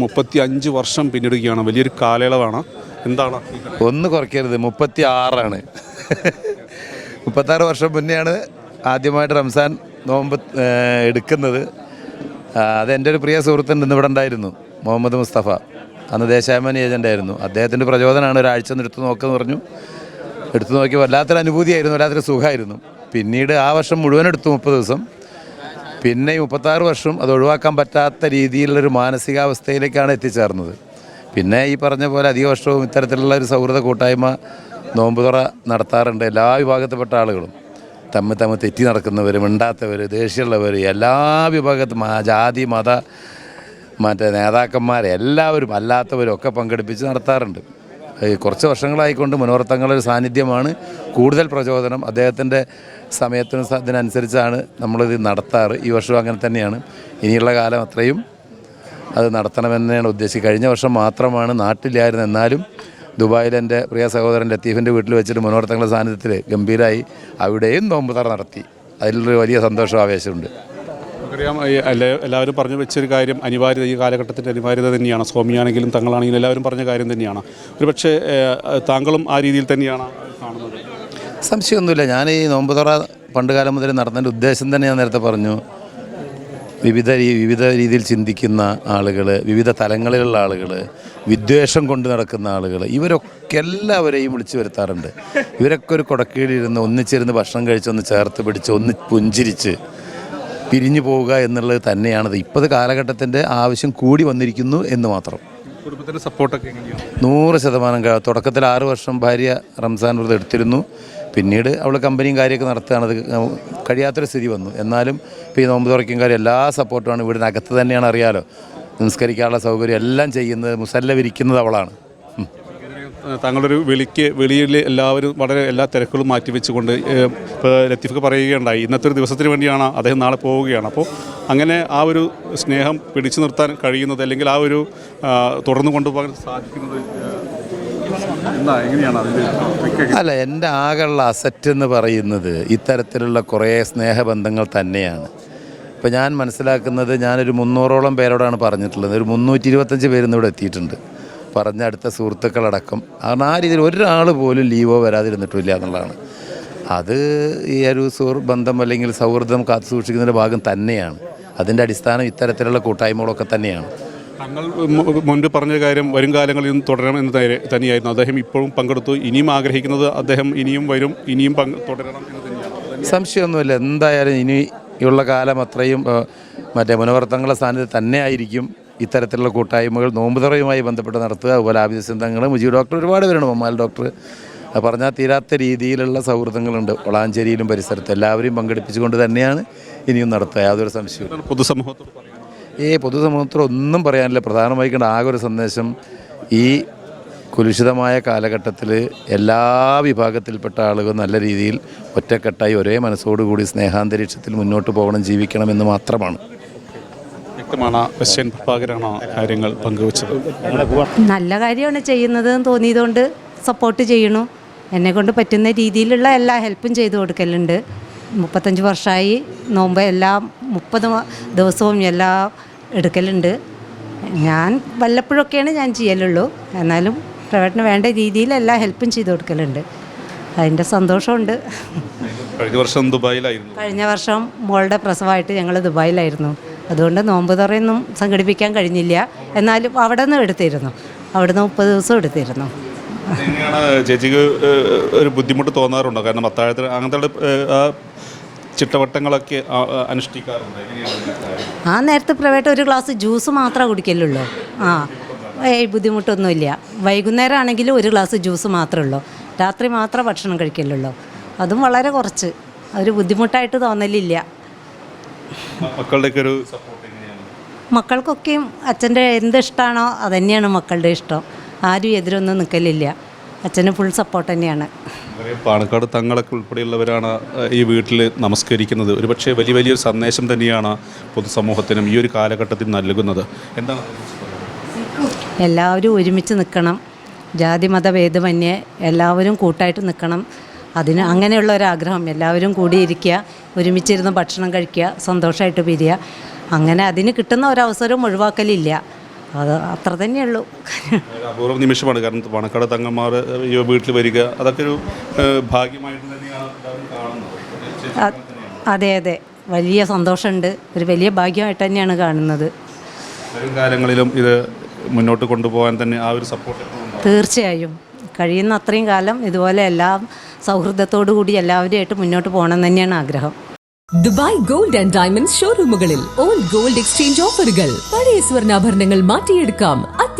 മുപ്പത്തി അഞ്ച് വർഷം പിന്നിടുകയാണ്. വലിയൊരു കാലയളവാണ്. എന്താണ്? ഒന്ന് കുറയ്ക്കരുത്. മുപ്പത്തി ആറാണ് മുപ്പത്താറ് വർഷം മുന്നെയാണ് ആദ്യമായിട്ട് റംസാൻ നോമ്പ് എടുക്കുന്നത്. അതെന്റെ ഒരു പ്രിയ സുഹൃത്തുണ്ട് ഇന്ന് ഇവിടെ ഉണ്ടായിരുന്നു. മുഹമ്മദ് മുസ്തഫ. അന്ന് ദേശാഭിമാനി ഏജന്റ് ആയിരുന്നു. അദ്ദേഹത്തിന്റെ പ്രചോദനമാണ് ഒരാഴ്ച ഒന്ന് എടുത്തു നോക്കെന്ന് പറഞ്ഞു. എടുത്തു നോക്കി വല്ലാത്തൊരു അനുഭൂതിയായിരുന്നു. വല്ലാത്തൊരു സുഖമായിരുന്നു. പിന്നീട് ആ വർഷം മുഴുവൻ എടുത്തു മുപ്പത് ദിവസം. പിന്നെ ഈ മുപ്പത്താറ് വർഷം അത് ഒഴിവാക്കാൻ പറ്റാത്ത രീതിയിലുള്ളൊരു മാനസികാവസ്ഥയിലേക്കാണ് എത്തിച്ചേർന്നത്. പിന്നെ ഈ പറഞ്ഞ പോലെ അധിക വർഷവും ഇത്തരത്തിലുള്ള ഒരു സൗഹൃദ കൂട്ടായ്മ നോമ്പുതുറ നടത്താറുണ്ട് എല്ലാ വിഭാഗത്തിൽപ്പെട്ട ആളുകളും. തമ്മിൽ തമ്മിൽ തെറ്റി നടക്കുന്നവർ മിണ്ടാത്തവർ ദേഷ്യമുള്ളവർ എല്ലാ വിഭാഗത്തും ജാതി മത മറ്റേ നേതാക്കന്മാരെ എല്ലാവരും അല്ലാത്തവരും ഒക്കെ പങ്കെടുപ്പിച്ച് നടത്താറുണ്ട്. കുറച്ച് വർഷങ്ങളായിക്കൊണ്ട് മനോരത്തങ്ങളുടെ സാന്നിധ്യമാണ് കൂടുതൽ പ്രചോദനം. അദ്ദേഹത്തിന്റെ സമയത്തിനും അതിനനുസരിച്ചാണ് നമ്മളിത് നടത്താറ്. ഈ വർഷവും അങ്ങനെ തന്നെയാണ്. ഇനിയുള്ള കാലം അത്രയും അത് നടത്തണമെന്നാണ് ഉദ്ദേശിച്ചത്. കഴിഞ്ഞ വർഷം മാത്രമാണ് നാട്ടിലായിരുന്നു എന്നാലും ദുബായിൽ എന്റെ പ്രിയ സഹോദരൻ ലത്തീഫിന്റെ വീട്ടിൽ വെച്ചിട്ട് മനോരത്തങ്ങളുടെ സാന്നിധ്യത്തിൽ ഗംഭീരമായി അവിടെയും നോമ്പുതറ നടത്തി. അതിലൊരു വലിയ സന്തോഷം ആവേശമുണ്ട് നമുക്കറിയാം എല്ലാവരും പറഞ്ഞു വെച്ചൊരു കാര്യം അനിവാര്യത ഈ കാലഘട്ടത്തിന്റെ അനിവാര്യത തന്നെയാണ്. സ്വാമിയാണെങ്കിലും തങ്ങളാണെങ്കിലും എല്ലാവരും പറഞ്ഞ കാര്യം തന്നെയാണ്. ഒരു പക്ഷേ താങ്കളും ആ രീതിയിൽ തന്നെയാണ് കാണുന്നത്. സംശയമൊന്നുമില്ല. ഞാൻ ഈ നോമ്പുതറ പണ്ട് കാലം മുതൽ നടന്നതിന്റെ ഉദ്ദേശം തന്നെ ഞാൻ നേരത്തെ പറഞ്ഞു. വിവിധ വിവിധ രീതിയിൽ ചിന്തിക്കുന്ന ആളുകൾ വിവിധ തലങ്ങളിലുള്ള ആളുകൾ വിദ്വേഷം കൊണ്ട് നടക്കുന്ന ആളുകൾ ഇവരൊക്കെ എല്ലാവരെയും വിളിച്ചു വരുത്താറുണ്ട്. ഇവരൊക്കെ ഒരു കുടക്കീഴിലിരുന്ന് ഒന്നിച്ചിരുന്ന് ഭക്ഷണം കഴിച്ച് ഒന്ന് ചേർത്ത് പിടിച്ച് ഒന്ന് പുഞ്ചിരിച്ച് പിരിഞ്ഞു പോവുക എന്നുള്ളത് തന്നെയാണത് ഇപ്പോഴത്തെ കാലഘട്ടത്തിന്റെ ആവശ്യം കൂടി വന്നിരിക്കുന്നു എന്ന് മാത്രം. കുടുംബത്തിന്റെ സപ്പോർട്ടൊക്കെ നൂറ് ശതമാനം തുടക്കത്തിൽ ആറ് വർഷം ഭാര്യ റംസാൻ വ്രതം എടുത്തിരുന്നു. പിന്നീട് അവൾ കമ്പനിയും കാര്യമൊക്കെ നടത്തുകയാണത് അത് കഴിയാത്തൊരു സ്ഥിതി വന്നു. എന്നാലും ഇപ്പോൾ ഈ നോമ്പ് തുറക്കും കാര്യം എല്ലാ സപ്പോർട്ടുമാണ് വീടിനകത്ത് തന്നെയാണ് അറിയാലോ. നിസ്കരിക്കാനുള്ള സൗകര്യം എല്ലാം ചെയ്യുന്നത് മുസല്ല വിരിക്കുന്നത് അവളാണ്. താങ്കളുടെ ഒരു വിളിക്ക് വെളിയിൽ എല്ലാവരും വളരെ എല്ലാ തിരക്കുകളും മാറ്റി വെച്ചുകൊണ്ട് ഇപ്പോൾ ലത്തീഫൊക്കെ പറയുകയുണ്ടായി. ഇന്നത്തെ ഒരു ദിവസത്തിന് വേണ്ടിയാണ് അദ്ദേഹം നാളെ പോവുകയാണ്. അപ്പോൾ അങ്ങനെ ആ ഒരു സ്നേഹം പിടിച്ചു നിർത്താൻ കഴിയുന്നത് അല്ലെങ്കിൽ ആ ഒരു തുടർന്നു കൊണ്ടുപോകാൻ സാധിക്കുന്നത് അല്ല എന്റെ ആകെയുള്ള അസറ്റ് എന്ന് പറയുന്നത് ഇത്തരത്തിലുള്ള കുറേ സ്നേഹബന്ധങ്ങൾ തന്നെയാണ്. ഇപ്പം ഞാൻ മനസ്സിലാക്കുന്നത് ഞാനൊരു മുന്നൂറോളം പേരോടാണ് പറഞ്ഞിട്ടുള്ളത്. ഒരു മുന്നൂറ്റി ഇരുപത്തഞ്ച് പേരിന്ന് ഇവിടെ എത്തിയിട്ടുണ്ട്. പറഞ്ഞ അടുത്ത സുഹൃത്തുക്കളടക്കം. കാരണം ആ രീതിയിൽ ഒരാൾ പോലും ലീവോ വരാതിരുന്നിട്ടില്ല എന്നുള്ളതാണ്. അത് ഈ ഒരു സുഹൃ ബന്ധം അല്ലെങ്കിൽ സൗഹൃദം കാത്തു സൂക്ഷിക്കുന്നതിന്റെ ഭാഗം തന്നെയാണ്. അതിന്റെ അടിസ്ഥാനം ഇത്തരത്തിലുള്ള കൂട്ടായ്മകളൊക്കെ തന്നെയാണ്. തങ്ങൾ മുൻപ് പറഞ്ഞ കാര്യം വരും കാലങ്ങളിൽ നിന്ന് തുടരണം എന്ന് തന്നെയായിരുന്നു. അദ്ദേഹം ഇപ്പോഴും പങ്കെടുത്തു. ഇനിയും ആഗ്രഹിക്കുന്നത് അദ്ദേഹം ഇനിയും വരും ഇനിയും തുടരണം എന്ന് തന്നെയാണ്. സംശയമൊന്നുമില്ല. എന്തായാലും ഇനിയുള്ള കാലം അത്രയും മറ്റേ മുനവർത്തങ്ങളുടെ സാന്നിധ്യം തന്നെ ആയിരിക്കും. ഇത്തരത്തിലുള്ള കൂട്ടായ്മകൾ നോമ്പുതറയുമായി ബന്ധപ്പെട്ട് നടത്തുക അതുപോലെ ആബിദ് സിന്ധങ്ങൾ മുജീബ് ഡോക്ടർ ഒരുപാട് പേരുണ്ട് മമ്മാൽ ഡോക്ടർ. പറഞ്ഞാൽ തീരാത്ത രീതിയിലുള്ള സൗഹൃദങ്ങളുണ്ട്. വളാഞ്ചേരിയിലും പരിസരത്ത് എല്ലാവരെയും പങ്കെടുപ്പിച്ചുകൊണ്ട് തന്നെയാണ് ഇനിയും നടത്തുക. യാതൊരു സംശയവും പൊതുസമൂഹത്തോട് ഈ പൊതുസമൂഹത്തിൽ ഒന്നും പറയാനില്ല. പ്രധാനമായി കണ്ട ആകെ ഒരു സന്ദേശം ഈ കുലുഷിതമായ കാലഘട്ടത്തിൽ എല്ലാ വിഭാഗത്തിൽപ്പെട്ട ആളുകൾ നല്ല രീതിയിൽ ഒറ്റക്കെട്ടായി ഒരേ മനസ്സോടുകൂടി സ്നേഹാന്തരീക്ഷത്തിൽ മുന്നോട്ട് പോകണം ജീവിക്കണം എന്ന് മാത്രമാണ്. വ്യക്തമാണ് ക്വസ്റ്റ്യൻ പ്രഭാകരാണ് കാര്യങ്ങൾ പങ്കുവച്ചത്. നല്ല കാര്യമാണ് ചെയ്യുന്നതെന്ന് തോന്നിയതുകൊണ്ട് സപ്പോർട്ട് ചെയ്യണു എന്നെ കൊണ്ട് പറ്റുന്ന രീതിയിലുള്ള എല്ലാ ഹെൽപ്പും ചെയ്തു കൊടുക്കലുണ്ട്. മുപ്പത്തഞ്ച് വർഷമായി നോമ്പ് എല്ലാ മുപ്പത് ദിവസവും എല്ലാം എടുക്കലുണ്ട്. ഞാൻ വല്ലപ്പോഴൊക്കെയാണ് ഞാൻ ചെയ്യലുള്ളൂ. എന്നാലും പ്രവേട്ടന് വേണ്ട രീതിയിൽ എല്ലാ ഹെൽപ്പും ചെയ്തു കൊടുക്കലുണ്ട്. അതിന്റെ സന്തോഷമുണ്ട്. കഴിഞ്ഞ വർഷം ദുബായിലായിരുന്നു. കഴിഞ്ഞ വർഷം മോളുടെ പ്രസവമായിട്ട് ഞങ്ങൾ ദുബായിലായിരുന്നു. അതുകൊണ്ട് നോമ്പ് തുറയൊന്നും സംഘടിപ്പിക്കാൻ കഴിഞ്ഞില്ല. എന്നാലും അവിടെ നിന്ന് എടുത്തിരുന്നു. അവിടെ നിന്ന് മുപ്പത് ദിവസം എടുത്തിരുന്നു. ചേച്ചിക്ക് ഒരു ബുദ്ധിമുട്ട് തോന്നാറുണ്ടോ? കാരണം അത്താഴത്തിന് അങ്ങനത്തെ ആ ചിട്ടവട്ടങ്ങളൊക്കെ ആ, അനുഷ്ഠിക്കാറുണ്ട്? നേരത്തെ പ്രൈവറ്റ് ഒരു ഗ്ലാസ് ജ്യൂസ് മാത്രമേ കുടിക്കലുള്ളൂ. ആ ഏയ് ബുദ്ധിമുട്ടൊന്നുമില്ല. വൈകുന്നേരം ആണെങ്കിലും ഒരു ഗ്ലാസ് ജ്യൂസ് മാത്രമേ ഉള്ളൂ. രാത്രി മാത്രമേ ഭക്ഷണം കഴിക്കലുള്ളൂ. അതും വളരെ കുറച്ച്. ഒരു ബുദ്ധിമുട്ടായിട്ട് തോന്നലില്ല. മക്കളുടെയൊക്കെ ഒരു മക്കൾക്കൊക്കെയും അച്ഛന്റെ എന്ത് ഇഷ്ടമാണോ അതുതന്നെയാണ് മക്കളുടെ ഇഷ്ടം. ആരും എതിരൊന്നും നിൽക്കലില്ല. അച്ഛന് ഫുൾ സപ്പോർട്ട് തന്നെയാണ്. പാണക്കാട് തങ്ങളൊക്കെ ഉൾപ്പെടെയുള്ളവരാണ് ഈ വീട്ടിൽ നമസ്കരിക്കുന്നത്. ഒരുപക്ഷെ വലിയ വലിയൊരു സന്ദേശം തന്നെയാണ് പൊതുസമൂഹത്തിനും ഈ ഒരു കാലഘട്ടത്തിൽ നൽകുന്നത്. എന്താണ് എല്ലാവരും ഒരുമിച്ച് നിൽക്കണം. ജാതി മത ഭേദമന്യേ എല്ലാവരും കൂട്ടായിട്ട് നിൽക്കണം. അതിന് അങ്ങനെയുള്ള ഒരാഗ്രഹം എല്ലാവരും കൂടിയിരിക്കുക ഒരുമിച്ചിരുന്ന് ഭക്ഷണം കഴിക്കുക സന്തോഷമായിട്ട് പിരിയുക. അങ്ങനെ അതിന് കിട്ടുന്ന ഒരവസരവും ഒഴിവാക്കലില്ല. അത് അത്ര തന്നെയുള്ളൂ. അപൂർവ നിമിഷമാണ്. കാരണം പണക്കാട് തങ്ങന്മാർ വീട്ടിൽ വരിക അതൊക്കെ ഒരു ഭാഗ്യമായിട്ട് തന്നെയാണ് അതെ അതെ. വലിയ സന്തോഷമുണ്ട്. ഒരു വലിയ ഭാഗ്യമായിട്ട് തന്നെയാണ് കാണുന്നത്. കാലങ്ങളിലും ഇത് മുന്നോട്ട് കൊണ്ടുപോകാൻ തന്നെ ആ ഒരു സപ്പോർട്ട് തീർച്ചയായും. കഴിയുന്ന അത്രയും കാലം ഇതുപോലെ എല്ലാം സൗഹൃദത്തോടു കൂടി എല്ലാവരുമായിട്ട് മുന്നോട്ട് പോകണം തന്നെയാണ് ആഗ്രഹം. ദുബായ് ഗോൾഡ് ആൻഡ് ഡയമണ്ട് ഷോറൂമുകളിൽ ഓൾഡ് ഗോൾഡ് എക്സ്ചേഞ്ച് ഓഫറുകൾ പഴയ സ്വർണാഭരണങ്ങൾ മാറ്റിയെടുക്കാം.